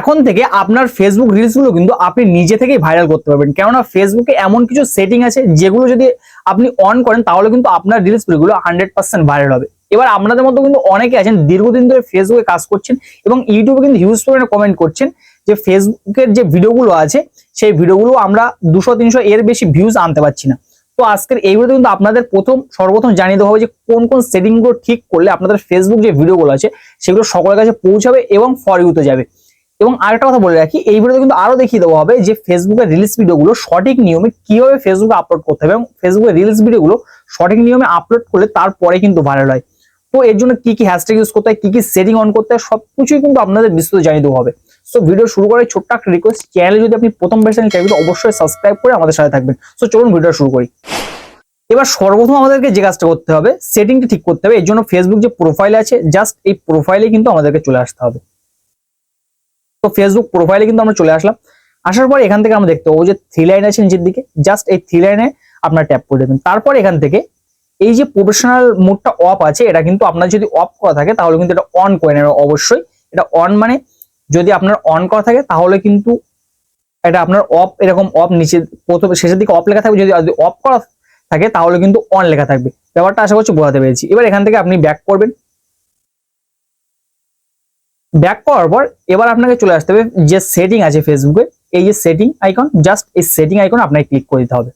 এখন থেকে আপনার ফেসবুক রিলসগুলো কিন্তু আপনি নিজে থেকেই ভাইরাল করতে পারবেন। কেননা ফেসবুকে এমন কিছু সেটিং আছে যেগুলো যদি আপনি অন করেন, তাহলে কিন্তু আপনার রিলসগুলো হান্ড্রেড পার্সেন্ট ভাইরাল হবে। এবার আপনাদের মতো কিন্তু অনেকে আছেন, দীর্ঘদিন ধরে ফেসবুকে কাজ করছেন এবং ইউটিউবে কিন্তু হিউজ পরিমাণে কমেন্ট করছেন যে ফেসবুকের যে ভিডিওগুলো আছে, সেই ভিডিওগুলো আমরা দুশো, তিনশো এর বেশি ভিউজ আনতে পারছি না। তো আজকের এই কিন্তু আপনাদের প্রথম, সর্বপ্রথম জানিয়ে দেওয়া হবে যে কোন কোন সেটিংগুলো ঠিক করলে আপনাদের ফেসবুক যে ভিডিওগুলো আছে, সেগুলো সকলের কাছে পৌঁছাবে এবং ফর ইউতে যাবে। এবং আরেকটা কথা বলে রাখি, এই ভিডিওতে কিন্তু আরও দেখিয়ে দেওয়া হবে যে ফেসবুকের রিলস ভিডিওগুলো সঠিক নিয়মে কীভাবে ফেসবুকে আপলোড করতে হবে এবং ফেসবুকের রিলস ভিডিওগুলো সঠিক নিয়মে আপলোড করলে তারপরে কিন্তু ভাইরাল হয়। তো এর জন্য কি কি হ্যাশট্যাগ ইউজ করতে হয়, কি কি সেটিং অন করতে হয়, সবকিছুই কিন্তু আপনাদের বিস্তারিত জানিয়ে দেওয়া হবে। সো ভিডিও শুরু করার ছোট্ট একটা রিকোয়েস্ট চ্যানেলে যদি আপনি প্রথম বেসেন চ্যানেলটি অবশ্যই সাবস্ক্রাইব করে আমাদের সাথে থাকবেন। সো চলুন ভিডিও শুরু করি। এবার সর্বপ্রথম আমাদেরকে যে কাজটা করতে হবে সেটিংটা ঠিক করতে হবে। এর জন্য ফেসবুক যে প্রোফাইল আছে জাস্ট এই প্রোফাইলে কিন্তু আমাদেরকে চলে আসতে হবে। তো ফেসবুক প্রোফাইলে কিন্তু আমরা চলে আসলাম। আসার পর এখান থেকে আমরা দেখতে পাবো যে থ্রি লাইন আছে নিচের দিকে। জাস্ট এই থ্রি লাইনে আপনার ট্যাপ করে দেবেন। তারপর এখান থেকে এই যে প্রফেশনাল মোডটা অফ আছে, এটা কিন্তু আপনার যদি অফ করা থাকে, তাহলে কিন্তু এটা অন করে নেবে অবশ্যই। এটা অন মানে যদি আপনার অন করা থাকে, তাহলে কিন্তু এটা আপনার অফ এরকম অফ নিচে প্রথমে শেষের দিকে অফ লেখা থাকবে। যদি অফ করা থাকে, তাহলে কিন্তু অন লেখা থাকবে। ব্যাপারটা আশা করছি বোঝাতে পেরেছি। এবার এখান থেকে আপনি ব্যাক করবেন। ব্যাক করার পর এবার আপনাকে চলে আসতে হবে যে সেটিং আছে ফেসবুকে এই যে সেটিং আইকন জাস্ট এই সেটিং আইকন আপনাকে ক্লিক করে দিতে হবে।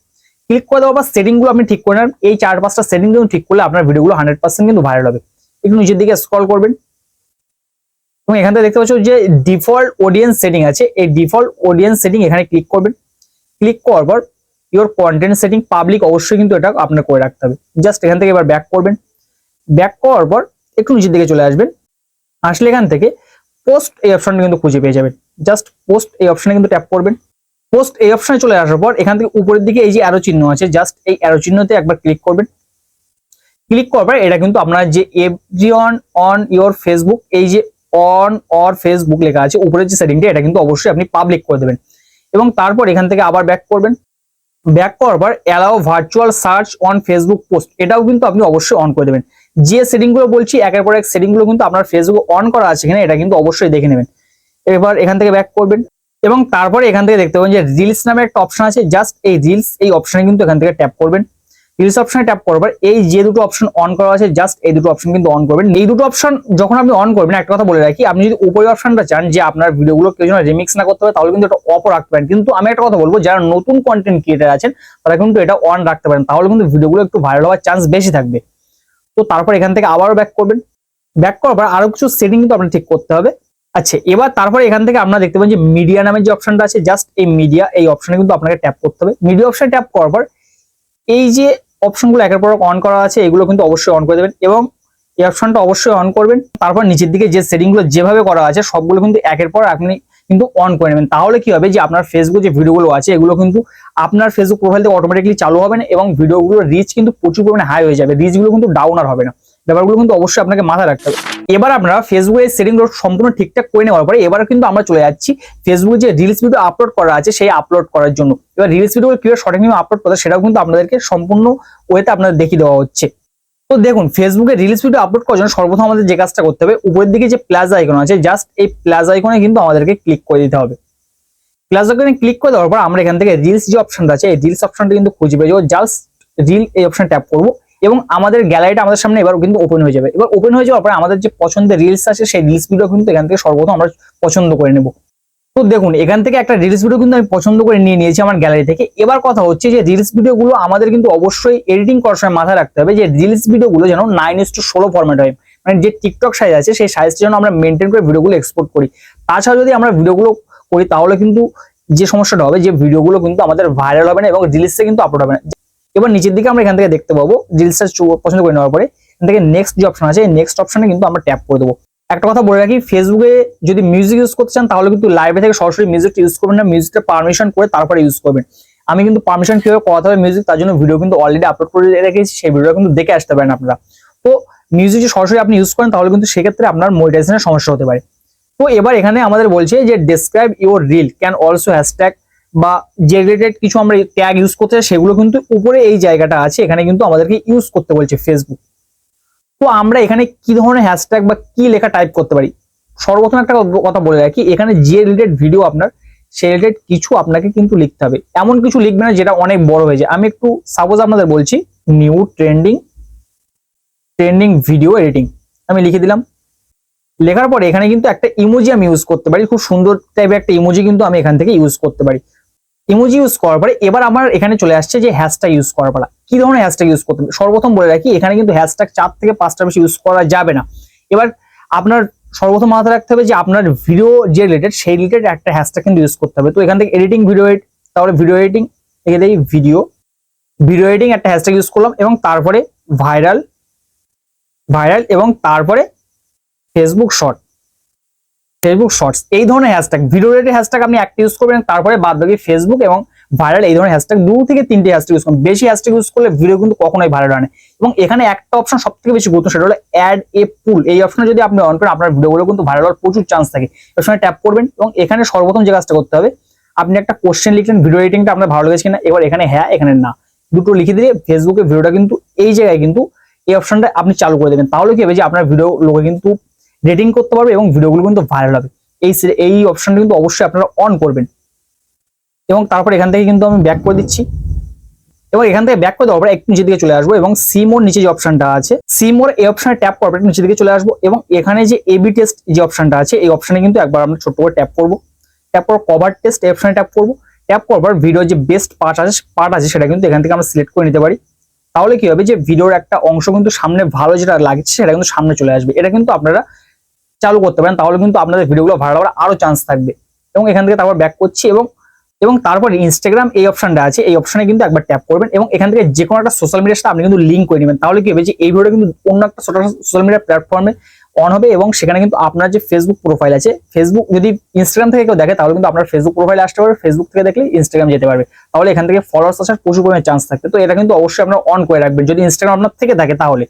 ক্লিক করে দেওয়ার পর সেটিংগুলো আপনি ঠিক করে নেন। এই চার পাঁচটা সেটিং কিন্তু ঠিক করলে আপনার ভিডিওগুলো হান্ড্রেড পার্সেন্ট কিন্তু ভাইরাল হবে। একটু নিচের দিকে স্ক্রল করবেন। এবং এখান থেকে দেখতে পাচ্ছ যে ডিফল্ট অডিয়েন্স সেটিং আছে। এই ডিফল্ট অডিয়েন্স সেটিং এখানে ক্লিক করবেন। ক্লিক করার পর ইওর কন্টেন্ট সেটিং পাবলিক অবশ্যই কিন্তু এটা আপনার করে রাখতে হবে। জাস্ট এখান থেকে এবার ব্যাক করবেন। ব্যাক করার পর একটু নিচের দিকে চলে আসবেন। আসলে এখান থেকে পোস্ট এই অপশনটা কিন্তু খুঁজে পেয়ে যাবেন। জাস্ট পোস্ট এই অপশনে কিন্তু ট্যাপ করবেন। পোস্ট এই অপশনে চলে আসার পর এখান থেকে উপরের দিকে এই যে অ্যারো চিহ্ন আছে জাস্ট এই অ্যারো চিহ্নতে একবার ক্লিক করবেন। ক্লিক করার পর এটা কিন্তু আপনার যে every on on your Facebook এই যে অন অর ফেসবুক লেখা আছে, উপরের যে সেটিংটা এটা কিন্তু অবশ্যই আপনি পাবলিক করে দেবেন। এবং তারপর এখান থেকে আবার ব্যাক করবেন। ব্যাক করার পর allow virtual search on Facebook post এটাও কিন্তু আপনি অবশ্যই অন করে দেবেন। যে সেটিংগুলো বলছি, একের পর এক সেটিংগুলো কিন্তু আপনার ফেসবুক অন করা আছে কিনা, এটা কিন্তু অবশ্যই দেখে নেবেন। এবার এখান থেকে ব্যাক করবেন এবং তারপরে এখান থেকে দেখতে পাবেন যে রিলস নামে একটা অপশন আছে জাস্ট এই রিলস এই অপশনে কিন্তু এখান থেকে ট্যাপ করবেন। রিলস অপশনে ট্যাপ করবার এই যে দুটো অপশন অন করা আছে জাস্ট এই দুটো অপশন কিন্তু অন করবেন। এই দুটো অপশন যখন আপনি অন করবেন, একটা কথা বলে রাখি, আপনি যদি উপরে অপশনটা চান, যে আপনার ভিডিওগুলো কেউ যেন রিমিক্স না করতে হবে তাহলে কিন্তু এটা অফ রাখতে পারেন। কিন্তু আমি একটা কথা বলব, যারা নতুন কন্টেন্ট ক্রিয়েটার আছেন, তারা কিন্তু এটা অন রাখতে পারেন। তাহলে কিন্তু ভিডিওগুলো একটু ভাইরাল হওয়ার চান্স বেশি থাকবে। তো তারপর এখান থেকে আবারও ব্যাক করবেন। ব্যাক করার পর আরও কিছু সেটিং কিন্তু আপনার ঠিক করতে হবে। আচ্ছা এবার তারপরে এখান থেকে আপনারা দেখতে পাবেন যে মিডিয়া নামের যে অপশনটা আছে জাস্ট এই মিডিয়া এই অপশনে কিন্তু আপনাকে ট্যাপ করতে হবে। মিডিয়া অপশনে ট্যাপ করার পর এই যে অপশনগুলো একের পর অন করা আছে, এগুলো কিন্তু অবশ্যই অন করে দেবেন এবং এই অপশনটা অবশ্যই অন করবেন। তারপর নিচের দিকে যে সেটিংগুলো যেভাবে করা আছে, সবগুলো কিন্তু একের পর আপনি কিন্তু অন করে নেবেন। তাহলে কি হবে যে আপনার ফেসবুক যে ভিডিওগুলো আছে, এগুলো কিন্তু আপনার ফেসবুক প্রোফাইল থেকে অটোমেটিকলি চালু হবে না এবং ভিডিওগুলোর রিচ কিন্তু প্রচুর পরিমাণে হাই হয়ে যাবে। রিচগুলো কিন্তু ডাউন আর হবে না। ব্যাপারগুলো কিন্তু অবশ্যই আপনাকে মাথায় রাখতে হবে। এবার আপনারা ফেসবুকের সেটিংগুলো সম্পূর্ণ ঠিকঠাক করে নেওয়ার পরে এবার কিন্তু আমরা চলে যাচ্ছি ফেসবুকে যে রিলস ভিডিও আপলোড করা আছে, সেই আপলোড করার জন্য। এবার রিলস ভিডিও কীভাবে সঠিক নিয়মে আপলোড হয় সেটাও কিন্তু আপনাদেরকে সম্পূর্ণ ওয়েতে আপনাদের দেখিয়ে দেওয়া হচ্ছে। তো দেখুন ফেসবুকে রিলস ভিডিও আপলোড করার জন্য সর্বপ্রথম আমাদের যে কাজটা করতে হবে, উপরের দিকে যে প্লাস আইকন আছে জাস্ট এই প্লাস আইকনে কিন্তু আমাদেরকে ক্লিক করে দিতে হবে। প্লাস আইকনে ক্লিক করে দেওয়ার পর আমরা এখান থেকে রিলস যে অপশনটা আছে, এই রিলস অপশনটা কিন্তু খুঁজে পেয়ে যাব। জাস্ট রিল এই অপশন ট্যাপ করব এবং আমাদের গ্যালারিটা আমাদের সামনে এবার কিন্তু ওপেন হয়ে যাবে। এবার ওপেন হয়ে যাওয়ার পরে আমাদের যে পছন্দের রিলস আছে, সেই রিলস ভিডিও কিন্তু এখান থেকে সর্বপ্রথম আমরা পছন্দ করে নেব। তো দেখুন, এখান থেকে একটা রিলস ভিডিও কিন্তু আমি পছন্দ করে নিয়ে নিয়েছি আমার গ্যালারি থেকে। এবার কথা হচ্ছে যে রিলস ভিডিওগুলো আমাদের কিন্তু অবশ্যই এডিটিং করার সময় মাথায় রাখতে হবে যে রিলস ভিডিওগুলো যেন নাইন ইস টু ষোলো ফরম্যাট হয়। মানে যে টিকটক সাইজ আছে, সেই সাইজটা যেন আমরা মেনটেন করে ভিডিওগুলো এক্সপোর্ট করি। তাছাড়া যদি আমরা ভিডিওগুলো করি, তাহলে কিন্তু যে সমস্যাটা হবে যে ভিডিওগুলো কিন্তু আমাদের ভাইরাল হবে না এবং রিলসে কিন্তু আপলোড হবে না। এবার নিচের দিকে আমরা এখান থেকে দেখতে পাবো রিলসটা পছন্দ করে নেওয়ার পরে। এখান থেকে নেক্সট যে অপশন আছে নেক্সট অপশনে কিন্তু আমরা ট্যাপ করে দেবো। একটা কথা বলে রাখি ফেসবুকে যদি মিউজিক ইউজ করতে চান, তাহলে কিন্তু লাইভে থেকে সরাসরি মিউজিকটা ইউজ করবেন না মিউজিকটা পারমিশন করে তারপরে ইউজ করবেন। আমি কিন্তু পারমিশন কীভাবে করাতে হবে মিউজিক তার জন্য ভিডিও কিন্তু অলরেডি আপলোড করে রেখেছি, সেই ভিডিও কিন্তু দেখে আসতে পারেন আপনারা। তো মিউজিক যদি সরাসরি আপনি ইউজ করেন, তাহলে কিন্তু সেক্ষেত্রে আপনার মনিটাইজেশনের সমস্যা হতে পারে। তো এবার এখানে আমাদের বলছে যে describe your reel can also hashtag বা যে রিলেটেড কিছু আমরা ট্যাগ ইউজ করতে চাই, সেগুলো কিন্তু উপরে এই জায়গাটা আছে, এখানে কিন্তু আমাদেরকে ইউজ করতে বলছে ফেসবুক তো আমরা এখানে কি ধরনের হ্যাশট্যাগ বা কি লেখা টাইপ করতে পারি? সর্বপ্রথম একটা কথা বলে রাখি, এখানে যে রিলেটেড ভিডিও আপনার সে রিলেটেড কিছু আপনাকে কিন্তু লিখতে হবে। এমন কিছু লিখবে না যেটা অনেক বড় হয়ে যায়। আমি একটু সাপোজ আপনাদের বলছি new trending trending video editing আমি লিখে দিলাম। লেখার পরে এখানে কিন্তু একটা ইমোজি আমি ইউজ করতে পারি। খুব সুন্দর টাইপের একটা ইমোজি কিন্তু আমি এখান থেকে ইউজ করতে পারি। ইমোজি ইউজ করার পরে এবার আমার এখানে চলে আসছে যে হ্যাশট্যাগ ইউজ করার পালা। কি ধরনের হ্যাশট্যাগ ইউজ করতে হবে? সর্বপ্রথম বলে রাখি, এখানে কিন্তু হ্যাশট্যাগ চার থেকে পাঁচটা বেশি ইউজ করা যাবে না। এবার আপনার সর্বপ্রথম মাথায় রাখতে হবে যে আপনার ভিডিও যে রিলেটেড সেই রিলেটেড একটা হ্যাশট্যাগ কিন্তু ইউজ করতে হবে। তো এখান থেকে এডিটিং ভিডিও এডিট তাহলে ভিডিও এডিটিং দেই ভিডিও ভিডিও এডিটিং একটা হ্যাশট্যাগ ইউজ করলাম এবং তারপরে ভাইরাল ভাইরাল এবং তারপরে ফেসবুক শর্ট ফেসবুক শর্টস এই ধরনের হ্যাশট্যাগ ভিডিও রিলেটেড হ্যাশট্যাগ আপনি একটা ইউজ করবেন, তারপরে বাদ বাকি ফেসবুক এবং ভাইরাল এই ধরনের হ্যাশট্যাগ দু থেকে তিনটে হ্যাশট্যাগ ইউজ করবেন বেশি হ্যাশট্যাগ ইউজ করলে ভিডিও কিন্তু কখনোই ভাইরাল হয় না। এবং এখানে একটা অপশন সব থেকে বেশি গুরুত্ব সেটা হলো অ্যাড এ পুল এই অপশনে যদি আপনি অন করেন, আপনার ভিডিওগুলো কিন্তু ভাইরাল হওয়ার প্রচুর চান্স থাকে। অপশনে ট্যাপ করবেন এবং এখানে সর্বপ্রথম যে কাজটা করতে হবে, আপনি একটা কোশ্চেন লিখলেন ভিডিও এডিটিংটা আপনার ভালো লেগেছে কিনা, এবার এখানে হ্যাঁ এখানে না। দুটো লিখে দিয়ে ফেসবুকে ভিডিওটা কিন্তু, এই জায়গায় কিন্তু এই অপশনটা আপনি চালু করে দেবেন। তাহলে কি হবে যে আপনার ভিডিও লোকে কিন্তু রেটিং করতে পারবে এবং ভিডিওগুলো কিন্তু ভাইরাল হবে। এই এই অপশনটা কিন্তু অবশ্যই আপনারা অন করবেন। এবং তারপর এখান থেকে কিন্তু আমি ব্যাক করে দিচ্ছি। এবং এখান থেকে ব্যাক করে দেওয়ার পর একটু নিচের দিকে চলে আসব এবং সিমোর নিচে যে অপশনটা আছে সিমোর এই অপশনে ট্যাপ করবেন নিচের দিকে চলে আসব এবং এখানে যে এবি টেস্ট যে অপশনটা আছে, এই অপশনে কিন্তু একবার আমরা ছোট করে ট্যাপ করব। ট্যাপ করে কভার টেস্ট এই অপশনে ট্যাপ করব। ট্যাপ করবার ভিডিও যে বেস্ট পার্ট আছে পার্ট আছে, সেটা কিন্তু এখান থেকে আমরা সিলেক্ট করে নিতে পারি। তাহলে কি হবে যে ভিডিওর একটা অংশ কিন্তু সামনে ভালো যেটা লাগছে, সেটা কিন্তু সামনে চলে আসবে। এটা কিন্তু আপনারা চালু করতে পারেন, তাহলে কিন্তু আপনাদের ভিডিওগুলো ভালো হওয়ার আরও চান্স থাকবে। এবং এখান থেকে তারপর ব্যাক করছি এবং এবং তারপর ইনস্টাগ্রাম এই অপশনটা আছে, এই অপশনে কিন্তু একবার ট্যাপ করবেন এবং এখান থেকে যে কোনো একটা সোশ্যাল মিডিয়ার সাথে আপনি কিন্তু লিঙ্ক করে নেবেন। তাহলে কি হবে যে এই ভিডিওটা কিন্তু অন্য একটা সোশ্যাল মিডিয়া প্ল্যাটফর্মে অন হবে এবং সেখানে কিন্তু আপনার যে ফেসবুক প্রোফাইল আছে ফেসবুক যদি ইনস্টাগ্রাম থেকে কেউ দেখে, তাহলে কিন্তু আপনার ফেসবুক প্রোফাইল আসতে পারবে ফেসবুক থেকে দেখলে ইনস্টাগ্রাম যেতে পারবে। তাহলে এখান থেকে ফলোয়ার্স আসার প্রচুর পরিমাণে চান্স থাকবে। তো এটা কিন্তু অবশ্যই আপনার অন করে রাখবেন। যদি ইনস্টাগ্রাম আপনার থেকে থাকে তাহলে।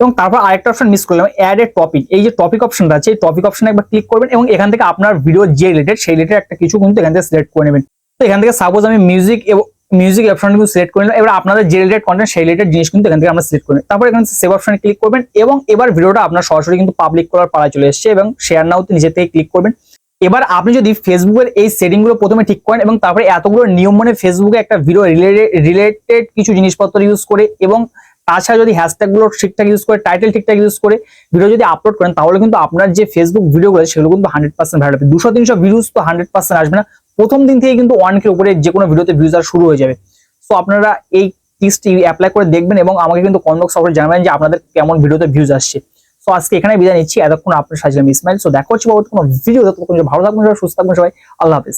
এবং তারপর আরেকটা অপশন মিস করলাম অ্যাড এ টপিক এই যে টপিক অপশনটা আছে, এই টপিক অপশনে একবার ক্লিক করবেন এবং এখান থেকে আপনার ভিডিও যে রিলেটেড সেই রিলেটেড একটা কিছু কিন্তু এখান থেকে সিলেক্ট করে নেবেন। তো এখান থেকে সাপোজ আমি মিউজিক এবং মিউজিক অপশন কিন্তু সিলেক্ট করে নিলাম, এবার আপনাদের যে রিলেটেড কন্টেন্ট সেই রিলেটেড জিনিস কিন্তু এখান থেকে আমরা সিলেক্ট করে। তারপর এখানে সেভ অপশনে ক্লিক করবেন এবং এবার ভিডিওটা আপনার সরাসরি কিন্তু পাবলিক করার পাড়ায় চলে এসেছে এবং শেয়ার নাওতে নিজে থেকে ক্লিক করবেন। এবার আপনি যদি ফেসবুকের এই সেটিংগুলো প্রথমে ঠিক করেন এবং তারপরে এতগুলো নিয়ম মানে ফেসবুকে একটা ভিডিও রিলেটেড কিছু জিনিসপত্র ইউজ করে এবং তাছাড়া যদি হ্যাশট্যাগগুলো ঠিকঠাক ইউজ করে টাইটেল ঠিকঠাক ইউজ করে ভিডিও যদি আপলোড করেন, তাহলে কিন্তু আপনার যে ফেসবুক ভিডিওগুলো সেগুলো কিন্তু হান্ড্রেড পার্সেন্ট ভাইরাল হবে। দুশো, তিনশো ভিউজ তো হান্ড্রেড পার্সেন্ট আসবে না। প্রথম দিন থেকে কিন্তু কে উপরে যে কোনো ভিডিওতে ভিউজ আর শুরু হয়ে যাবে। তো আপনারা এই টিপসটি অ্যাপ্লাই করে দেখবেন এবং আমাকে কিন্তু কমেন্ট বক্স জানাবেন যে আপনাদের কেমন ভিডিওতে ভিউজ আসছে। তো আজকে এখানে বিদায় নিচ্ছি। এতক্ষণ আপনার সাজলাম ইসমাইল। সো দেখা হচ্ছে পরবর্তী কোনো ভিডিও ততক্ষণ ভালো থাকবেন সবাই, সুস্থ থাকবেন সবাই। আল্লাহ হাফিজ।